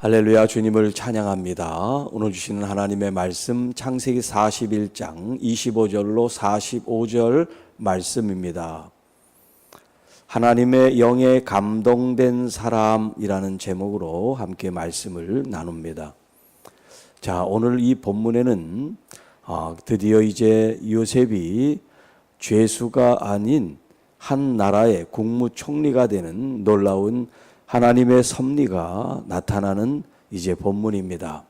할렐루야 주님을 찬양합니다. 오늘 주시는 하나님의 말씀 창세기 41장 25절로 45절 말씀입니다. 하나님의 영에 감동된 사람이라는 제목으로 함께 말씀을 나눕니다. 자, 오늘 이 본문에는 아, 드디어 이제 요셉이 죄수가 아닌 한 나라의 국무총리가 되는 놀라운 하나님의 섭리가 나타나는 이제 본문입니다.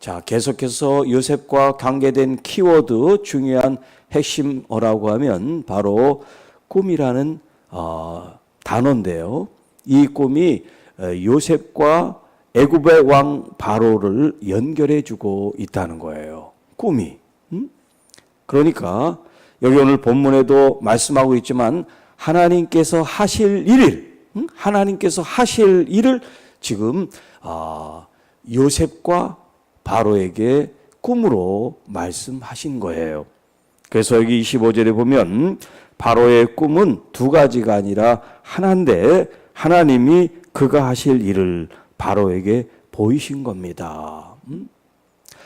자, 계속해서 요셉과 관계된 키워드 중요한 핵심어라고 하면 바로 꿈이라는 어, 단어인데요. 이 꿈이 어, 요셉과 애굽의 왕 바로를 연결해 주고 있다는 거예요. 꿈이. 음? 그러니까 여기 오늘 본문에도 말씀하고 있지만 하나님께서 하실 음? 하나님께서 하실 일을 지금 아, 요셉과 바로에게 꿈으로 말씀하신 거예요. 그래서 여기 25절에 보면 바로의 꿈은 두 가지가 아니라 하나인데 하나님이 그가 하실 일을 바로에게 보이신 겁니다. 음?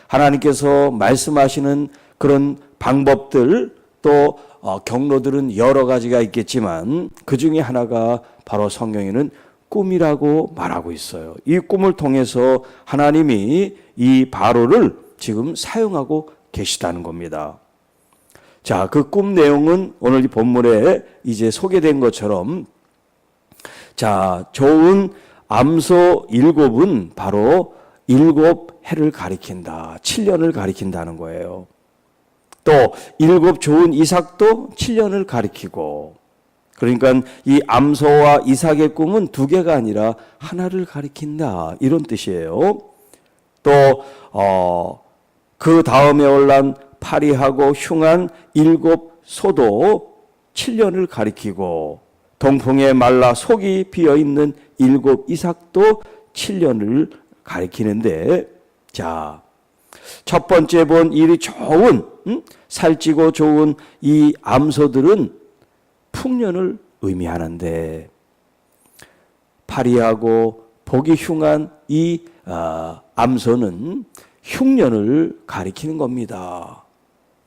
하나님께서 말씀하시는 그런 방법들 또 어, 경로들은 여러 가지가 있겠지만 그 중에 하나가 바로 성경에는 꿈이라고 말하고 있어요. 이 꿈을 통해서 하나님이 이 바로를 지금 사용하고 계시다는 겁니다. 자, 그 꿈 내용은 오늘 이 본문에 이제 소개된 것처럼 자, 좋은 암소 일곱은 바로 일곱 해를 가리킨다. 7년을 가리킨다는 거예요. 또 일곱 좋은 이삭도 7년을 가리키고 그러니까 이 암소와 이삭의 꿈은 두 개가 아니라 하나를 가리킨다. 이런 뜻이에요. 또 어, 그 다음에 올란 파리하고 흉한 일곱 소도 7년을 가리키고 동풍에 말라 속이 비어 있는 일곱 이삭도 7년을 가리키는데 자, 첫 번째 본 일이 좋은 음? 살찌고 좋은 이 암소들은 풍년을 의미하는데 파리하고 복이 흉한 이 아, 암소는 흉년을 가리키는 겁니다.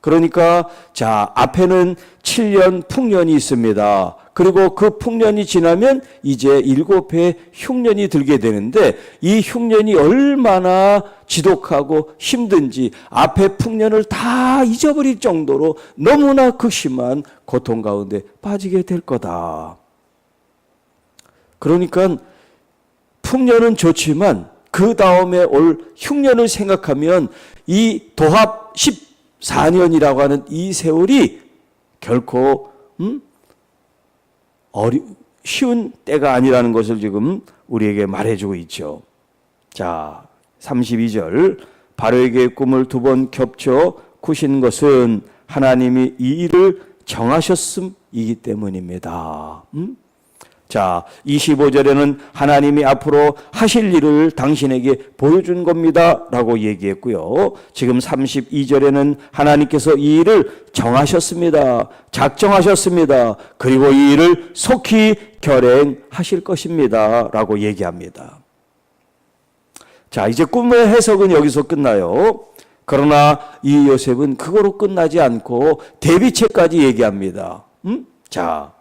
그러니까 자 앞에는 7년 풍년이 있습니다. 그리고 그 풍년이 지나면 이제 일곱 해 흉년이 들게 되는데 이 흉년이 얼마나 지독하고 힘든지 앞에 풍년을 다 잊어버릴 정도로 너무나 극심한 고통 가운데 빠지게 될 거다. 그러니까 풍년은 좋지만 그 다음에 올 흉년을 생각하면 이 도합 14년이라고 하는 이 세월이 결코 음? 어리, 쉬운 때가 아니라는 것을 지금 우리에게 말해주고 있죠. 자, 32절. 바로에게 꿈을 두 번 겹쳐 꾸신 것은 하나님이 이 일을 정하셨음이기 때문입니다. 음? 자, 25절에는 하나님이 앞으로 하실 일을 당신에게 보여준 겁니다. 라고 얘기했고요. 지금 32절에는 하나님께서 이 일을 정하셨습니다. 작정하셨습니다. 그리고 이 일을 속히 결행하실 것입니다. 라고 얘기합니다. 자, 이제 꿈의 해석은 여기서 끝나요. 그러나 이 요셉은 그거로 끝나지 않고 대비책까지 얘기합니다. 음? 자,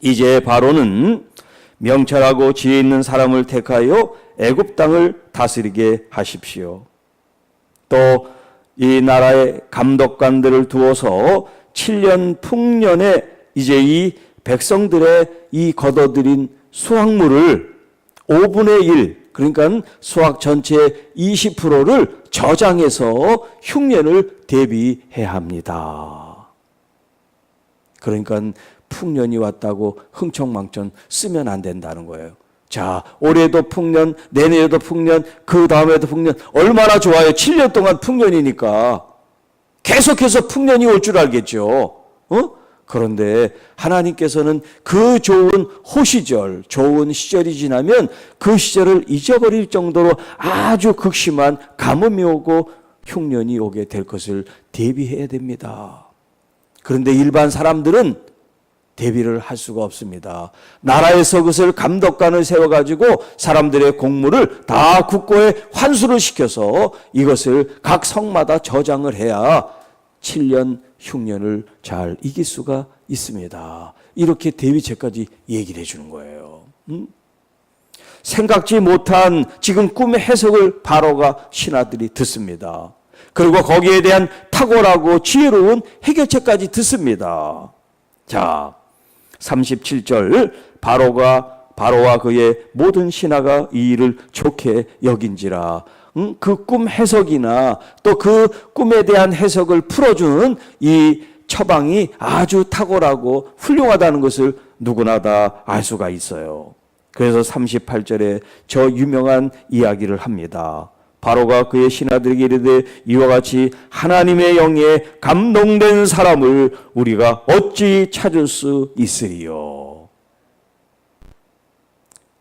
이제 바로는 명철하고 지혜 있는 사람을 택하여 애굽 땅을 다스리게 하십시오. 또 이 나라의 감독관들을 두어서 7년 풍년에 이제 이 백성들의 이 걷어들인 수확물을 5분의 1 그러니까 수확 전체 20%를 저장해서 흉년을 대비해야 합니다. 그러니까 풍년이 왔다고 흥청망청 쓰면 안 된다는 거예요. 자, 올해도 풍년, 내년에도 풍년, 그 다음에도 풍년, 얼마나 좋아요. 7년 동안 풍년이니까. 계속해서 풍년이 올 줄 알겠죠. 어? 그런데 하나님께서는 그 좋은 호시절, 좋은 시절이 지나면 그 시절을 잊어버릴 정도로 아주 극심한 가뭄이 오고 흉년이 오게 될 것을 대비해야 됩니다. 그런데 일반 사람들은 대비를 할 수가 없습니다. 나라에서 그것을 감독관을 세워가지고 사람들의 공물을 다 국고에 환수를 시켜서 이것을 각 성마다 저장을 해야 7년 흉년을 잘 이길 수가 있습니다. 이렇게 대비책까지 얘기를 해주는 거예요. 음? 생각지 못한 지금 꿈의 해석을 바로가 신하들이 듣습니다. 그리고 거기에 대한 탁월하고 지혜로운 해결책까지 듣습니다. 자, 37절 바로가 바로와 그의 모든 신하가 이 일을 좋게 여긴지라 음, 그꿈 해석이나 또 그 꿈에 대한 해석을 풀어주는 이 처방이 아주 탁월하고 훌륭하다는 것을 누구나 다 알 수가 있어요. 그래서 38절에 저 유명한 이야기를 합니다. 바로가 그의 신하들에게 이르되 이와 같이 하나님의 영에 감동된 사람을 우리가 어찌 찾을 수 있으리요.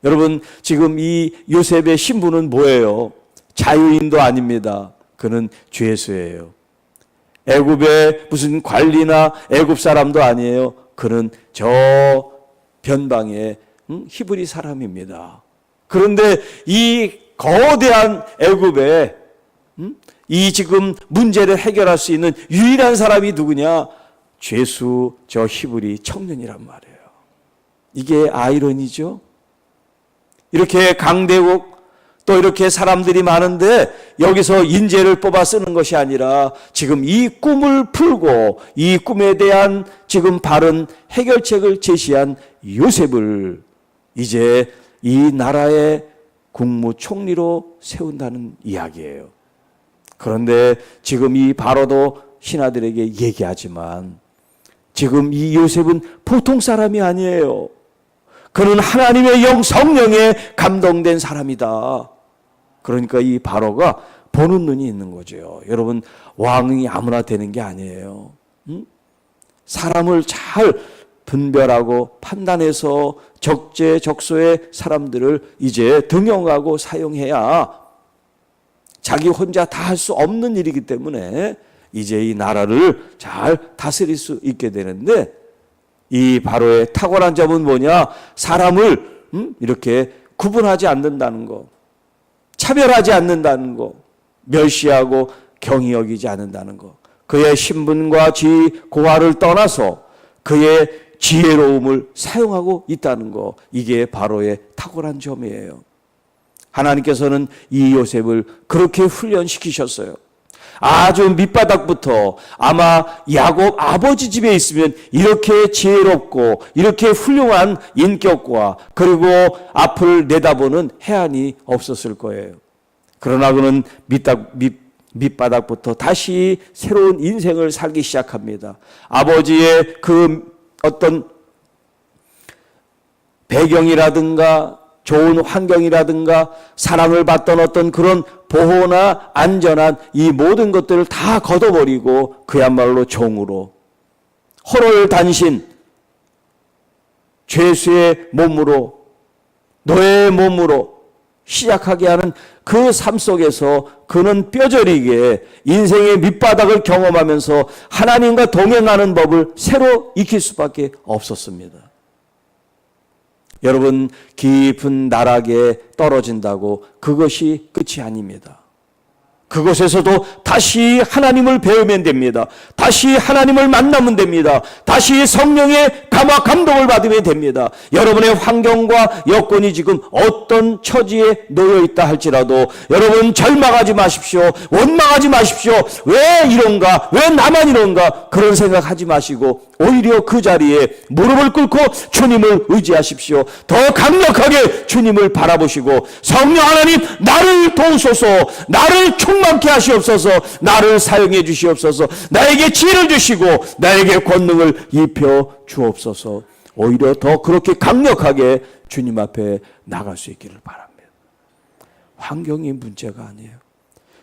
여러분 지금 이 요셉의 신부는 뭐예요? 자유인도 아닙니다. 그는 죄수예요. 애굽의 무슨 관리나 애굽 사람도 아니에요. 그는 저 변방의 음, 히브리 사람입니다. 그런데 이 거대한 애굽에 음, 이 지금 문제를 해결할 수 있는 유일한 사람이 누구냐? 죄수 저 히브리 청년이란 말이에요. 이게 아이러니죠. 이렇게 강대국 또 이렇게 사람들이 많은데 여기서 인재를 뽑아 쓰는 것이 아니라 지금 이 꿈을 풀고 이 꿈에 대한 지금 바른 해결책을 제시한 요셉을 이제 이 나라의 국무총리로 세운다는 이야기예요. 그런데 지금 이 바로도 신하들에게 얘기하지만 지금 이 요셉은 보통 사람이 아니에요. 그는 하나님의 영 성령에 감동된 사람이다. 그러니까 이 바로가 보는 눈이 있는 거죠. 여러분 왕이 아무나 되는 게 아니에요. 응? 사람을 잘 분별하고 판단해서 적재적소의 사람들을 이제 등용하고 사용해야 자기 혼자 다 할 수 없는 일이기 때문에 이제 이 나라를 잘 다스릴 수 있게 되는데 이 바로의 탁월한 점은 뭐냐? 사람을 음? 이렇게 구분하지 않는다는 거, 차별하지 않는다는 거, 멸시하고 경히 여기지 않는다는 거. 그의 신분과 지 고하를 떠나서 그의 지혜로움을 사용하고 있다는 거. 이게 바로의 탁월한 점이에요. 하나님께서는 이 요셉을 그렇게 훈련시키셨어요. 아주 밑바닥부터 아마 야곱 아버지 집에 있으면 이렇게 지혜롭고 이렇게 훌륭한 인격과 그리고 앞을 내다보는 해안이 없었을 거예요. 그러나 그는 밑바닥, 밑, 밑바닥부터 다시 새로운 인생을 살기 시작합니다. 아버지의 그 어떤 배경이라든가 좋은 환경이라든가 사랑을 받던 어떤 그런 보호나 안전한 이 모든 것들을 다 걷어버리고 그야말로 종으로 헐월 단신 죄수의 몸으로 노예의 몸으로 시작하게 하는 그 삶 속에서 그는 뼈저리게 인생의 밑바닥을 경험하면서 하나님과 동행하는 법을 새로 익힐 수밖에 없었습니다. 여러분 깊은 나락에 떨어진다고 그것이 끝이 아닙니다. 그곳에서도 다시 하나님을 배우면 됩니다. 다시 하나님을 만나면 됩니다. 다시 성령의 감화 감동을 받으면 됩니다. 여러분의 환경과 여건이 지금 어떤 처지에 놓여 있다 할지라도 여러분 절망하지 마십시오. 원망하지 마십시오. 왜 이런가? 왜 나만 이런가? 그런 생각하지 마시고 오히려 그 자리에 무릎을 꿇고 주님을 의지하십시오. 더 강력하게 주님을 바라보시고 성령 하나님 나를 도우소서 나를 충만케 하시옵소서 나를 사용해 주시옵소서 나에게 지혜를 주시고 나에게 권능을 입혀 주옵소서 오히려 더 그렇게 강력하게 주님 앞에 나갈 수 있기를 바랍니다. 환경이 문제가 아니에요.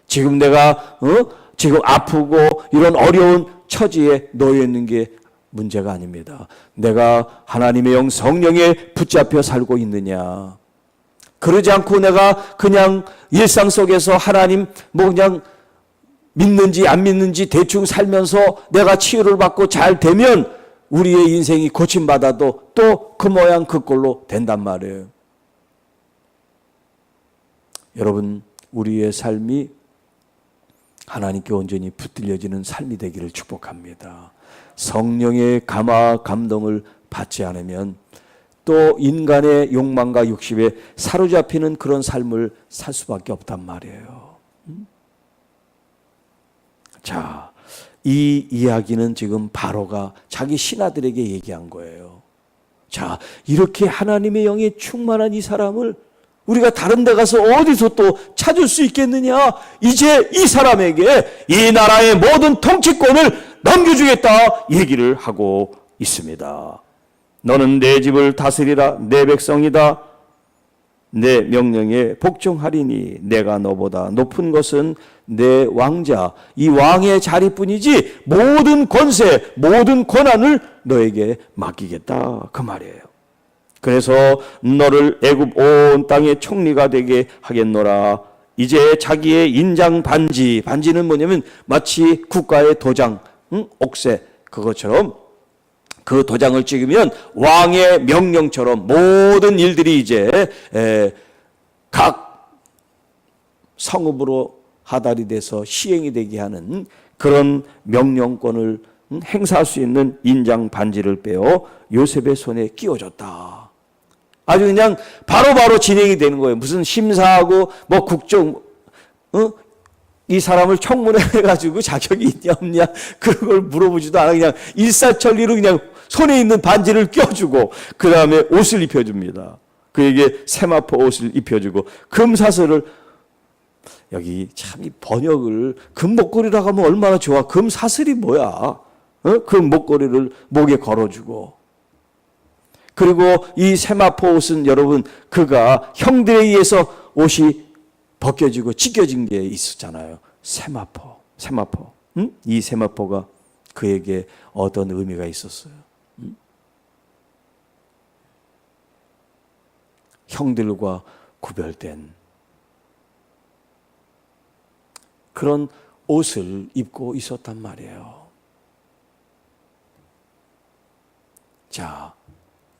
지금 내가 어? 지금 아프고 이런 어려운 처지에 놓여 있는 게 문제가 아닙니다. 내가 하나님의 영 성령에 붙잡혀 살고 있느냐. 그러지 않고 내가 그냥 일상 속에서 하나님 뭐 그냥 믿는지 안 믿는지 대충 살면서 내가 치유를 받고 잘 되면 우리의 인생이 고침받아도 또 그 모양 그 꼴로 된단 말이에요. 여러분, 우리의 삶이 하나님께 온전히 붙들려지는 삶이 되기를 축복합니다. 성령의 감화 감동을 받지 않으면 또 인간의 욕망과 욕심에 사로잡히는 그런 삶을 살 수밖에 없단 말이에요. 음? 자, 이 이야기는 지금 바로가 자기 신하들에게 얘기한 거예요. 자, 이렇게 하나님의 영에 충만한 이 사람을 우리가 다른 데 가서 어디서 또 찾을 수 있겠느냐? 이제 이 사람에게 이 나라의 모든 통치권을 넘겨주겠다 얘기를 하고 있습니다. 너는 내 집을 다스리라 내 백성이다. 내 명령에 복종하리니 내가 너보다 높은 것은 내 왕자 이 왕의 자리뿐이지 모든 권세 모든 권한을 너에게 맡기겠다 그 말이에요. 그래서 너를 애굽 온 땅의 총리가 되게 하겠노라. 이제 자기의 인장 반지 반지는 뭐냐면 마치 국가의 도장 응? 옥새 그것처럼 그 도장을 찍으면 왕의 명령처럼 모든 일들이 이제 에, 각 성읍으로 하달이 돼서 시행이 되게 하는 그런 명령권을 음, 행사할 수 있는 인장 반지를 빼어 요셉의 손에 끼워줬다. 아주 그냥 바로바로 바로 진행이 되는 거예요. 무슨 심사하고 뭐 국정 어? 이 사람을 청문회 해가지고 자격이 있냐 없냐 그런 걸 물어보지도 않아 그냥 일사천리로 그냥 손에 있는 반지를 껴주고 그 다음에 옷을 입혀줍니다. 그에게 세마포 옷을 입혀주고 금사슬을 여기 참 이 번역을 금목걸이라고 하면 얼마나 좋아. 금사슬이 뭐야? 어? 그 목걸이를 목에 걸어주고 그리고 이 세마포 옷은 여러분 그가 형들에 의해서 옷이 벗겨지고 찢겨진 게 있었잖아요. 세마포, 세마포. 응? 이 세마포가 그에게 어떤 의미가 있었어요. 응? 형들과 구별된 그런 옷을 입고 있었단 말이에요. 자,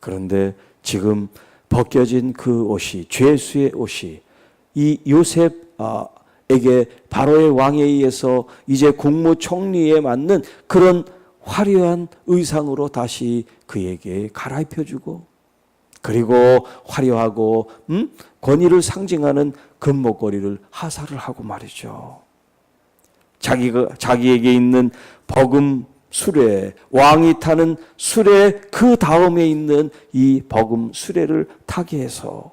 그런데 지금 벗겨진 그 옷이 죄수의 옷이 이 요셉에게 바로의 왕에 의해서 이제 국무총리에 맞는 그런 화려한 의상으로 다시 그에게 갈아입혀주고 그리고 화려하고 음? 권위를 상징하는 금목걸이를 하사를 하고 말이죠. 자기가 자기에게 있는 버금 수레, 왕이 타는 수레 그 다음에 있는 이 버금 수레를 타게 해서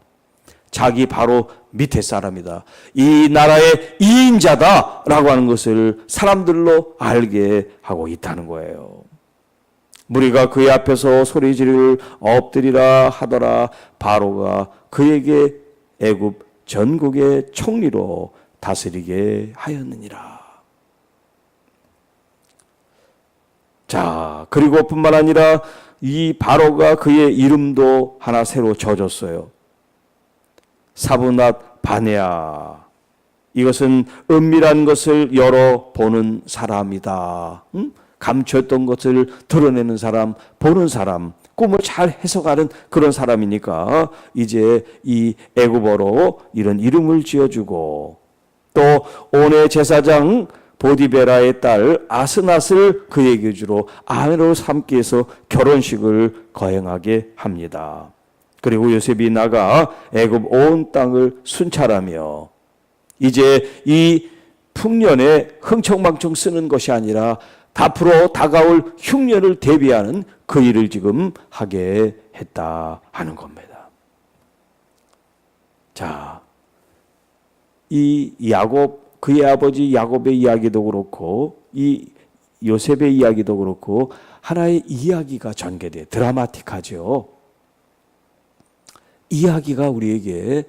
자기 바로 밑에 사람이다. 이 나라의 이인자다라고 하는 것을 사람들로 알게 하고 있다는 거예요. 무리가 그의 앞에서 소리 지를 엎드리라 하더라 바로가 그에게 애굽 전국의 총리로 다스리게 하였느니라. 자, 그리고 뿐만 아니라 이 바로가 그의 이름도 하나 새로 져줬어요. 사브낫 바네아. 이것은 은밀한 것을 열어보는 사람이다. 응? 감췄던 것을 드러내는 사람, 보는 사람, 꿈을 잘 해석하는 그런 사람이니까 이제 이 애굽어로 이런 이름을 지어주고 또 온의 제사장 보디베라의 딸 아스낫을 그에게 주로 아내로 삼기 위해서 결혼식을 거행하게 합니다. 그리고 요셉이 나가 애굽 온 땅을 순찰하며 이제 이 풍년에 흥청망청 쓰는 것이 아니라 앞으로 다가올 흉년을 대비하는 그 일을 지금 하게 했다 하는 겁니다. 자, 이 야곱 그의 아버지 야곱의 이야기도 그렇고 이 요셉의 이야기도 그렇고 하나의 이야기가 전개돼 드라마틱하죠. 이야기가 우리에게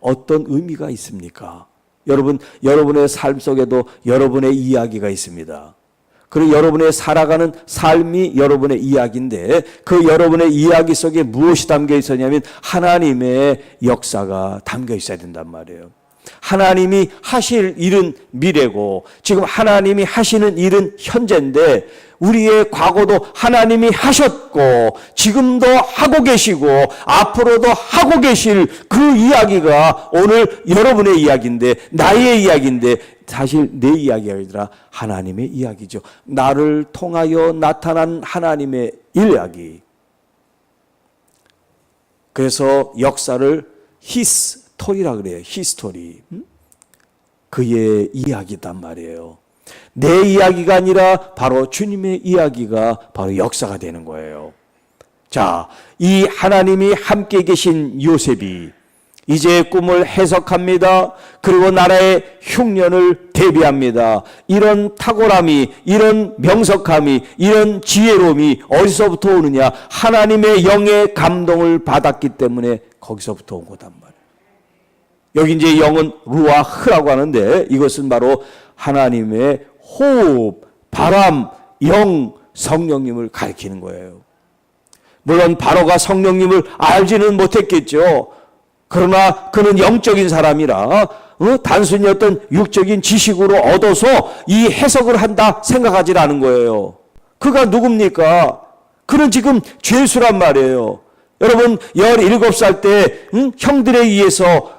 어떤 의미가 있습니까? 여러분, 여러분의 삶 속에도 여러분의 이야기가 있습니다. 그리고 여러분의 살아가는 삶이 여러분의 이야기인데 그 여러분의 이야기 속에 무엇이 담겨 있었냐면 하나님의 역사가 담겨 있어야 된단 말이에요. 하나님이 하실 일은 미래고 지금 하나님이 하시는 일은 현재인데 우리의 과거도 하나님이 하셨고 지금도 하고 계시고 앞으로도 하고 계실 그 이야기가 오늘 여러분의 이야기인데 나의 이야기인데 사실 내 이야기가 아니라 하나님의 이야기죠. 나를 통하여 나타난 하나님의 이야기. 그래서 역사를 히스 토리라 그래요. 히스토리. 음? 그의 이야기단 말이에요. 내 이야기가 아니라 바로 주님의 이야기가 바로 역사가 되는 거예요. 자, 이 하나님이 함께 계신 요셉이 이제 꿈을 해석합니다. 그리고 나라의 흉년을 대비합니다. 이런 탁월함이, 이런 명석함이, 이런 지혜로움이 어디서부터 오느냐? 하나님의 영의 감동을 받았기 때문에 거기서부터 온 거단 말이에요. 여기 이제 영은 루아흐라고 하는데 이것은 바로 하나님의 호흡, 바람, 영, 성령님을 가리키는 거예요. 물론 바로가 성령님을 알지는 못했겠죠. 그러나 그는 영적인 사람이라 어? 단순히 어떤 육적인 지식으로 얻어서 이 해석을 한다 생각하지 않은 거예요. 그가 누굽니까? 그는 지금 죄수란 말이에요. 여러분 17살 때 응? 형들에 의해서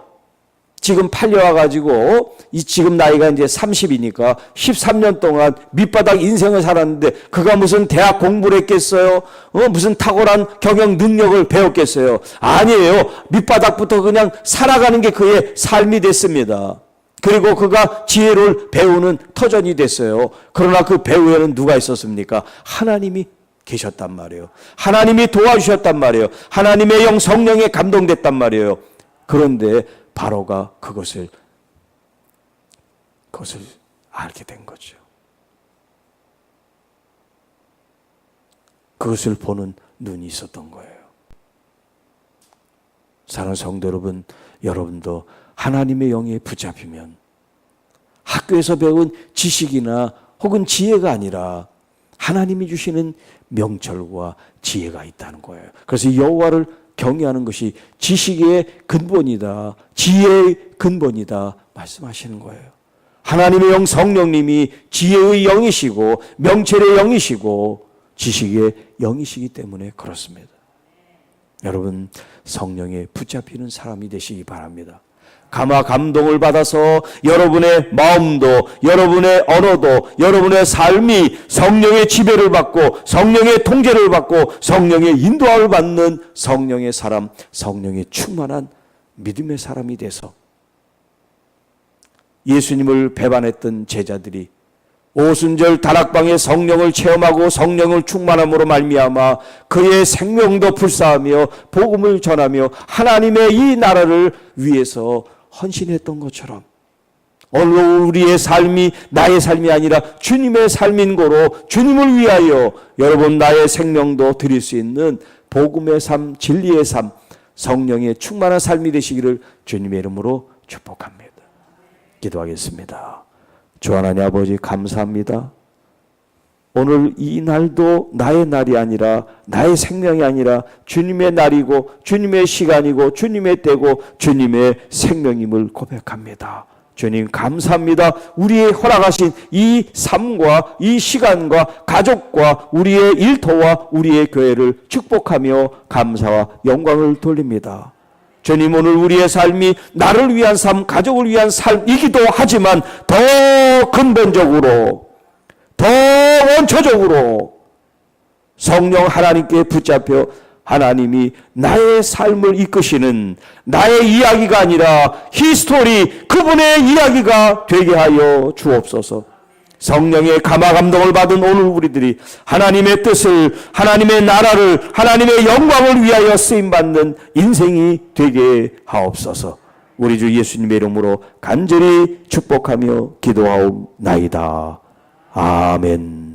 지금 팔려와가지고 이 지금 나이가 이제 30이니까 13년 동안 밑바닥 인생을 살았는데 그가 무슨 대학 공부를 했겠어요? 어, 무슨 탁월한 경영 능력을 배웠겠어요? 아니에요. 밑바닥부터 그냥 살아가는 게 그의 삶이 됐습니다. 그리고 그가 지혜를 배우는 터전이 됐어요. 그러나 그 배후에는 누가 있었습니까? 하나님이 계셨단 말이에요. 하나님이 도와주셨단 말이에요. 하나님의 영 성령에 감동됐단 말이에요. 그런데 바로가 그것을 그것을 알게 된 거죠. 그것을 보는 눈이 있었던 거예요. 사랑하는 성도 여러분, 여러분도 하나님의 영에 붙잡히면 학교에서 배운 지식이나 혹은 지혜가 아니라 하나님이 주시는 명철과 지혜가 있다는 거예요. 그래서 여호와를 경외하는 것이 지식의 근본이다. 지혜의 근본이다. 말씀하시는 거예요. 하나님의 영 성령님이 지혜의 영이시고 명철의 영이시고 지식의 영이시기 때문에 그렇습니다. 여러분 성령에 붙잡히는 사람이 되시기 바랍니다. 감화 감동을 받아서 여러분의 마음도 여러분의 언어도 여러분의 삶이 성령의 지배를 받고 성령의 통제를 받고 성령의 인도함을 받는 성령의 사람 성령의 충만한 믿음의 사람이 돼서 예수님을 배반했던 제자들이 오순절 다락방의 성령을 체험하고 성령을 충만함으로 말미암아 그의 생명도 불사하며 복음을 전하며 하나님의 이 나라를 위해서 헌신했던 것처럼 오늘 우리의 삶이 나의 삶이 아니라 주님의 삶인 거로 주님을 위하여 여러분 나의 생명도 드릴 수 있는 복음의 삶, 진리의 삶, 성령의 충만한 삶이 되시기를 주님의 이름으로 축복합니다. 기도하겠습니다. 주 하나님 아버지 감사합니다. 오늘 이 날도 나의 날이 아니라 나의 생명이 아니라 주님의 날이고 주님의 시간이고 주님의 때고 주님의 생명임을 고백합니다. 주님 감사합니다. 우리의 허락하신 이 삶과 이 시간과 가족과 우리의 일터와 우리의 교회를 축복하며 감사와 영광을 돌립니다. 주님 오늘 우리의 삶이 나를 위한 삶, 가족을 위한 삶이기도 하지만 더 근본적으로 더 원초적으로 성령 하나님께 붙잡혀 하나님이 나의 삶을 이끄시는 나의 이야기가 아니라 히스토리 그분의 이야기가 되게 하여 주옵소서. 성령의 감화 감동을 받은 오늘 우리들이 하나님의 뜻을 하나님의 나라를 하나님의 영광을 위하여 쓰임 받는 인생이 되게 하옵소서. 우리 주 예수님의 이름으로 간절히 축복하며 기도하옵나이다. 아멘.